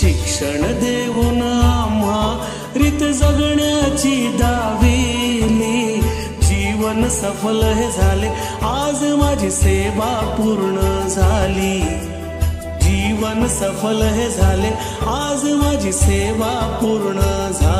शिक्षण देऊन आम्हा रीत जगण्याची दाविली जीवन सफल हे झाले आज माझी सेवा पूर्ण झाली. जीवन सफल हे झाले आज माझी सेवा पूर्ण झाली.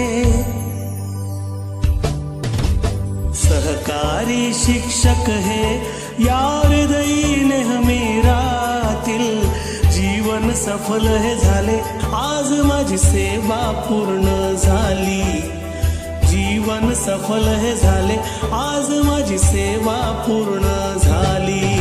सहकारी शिक्षक हे या हृदयी नेहमी जीवन सफल हे झाले आज माझी सेवा पूर्ण झाली। जीवन सफल हे झाले आज माझी सेवा पूर्ण झाली।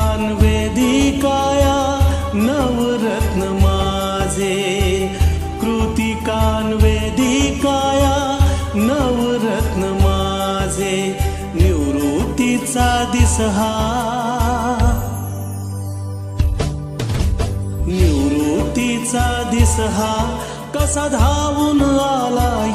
ज्ञान वेदिकाया नवरत्न माझे. कृतिकान वेदिकाया नवरत्न माझे. निवृत्तीचा दिस हा. निवृत्तीचा दिस हा. कसा धावून आला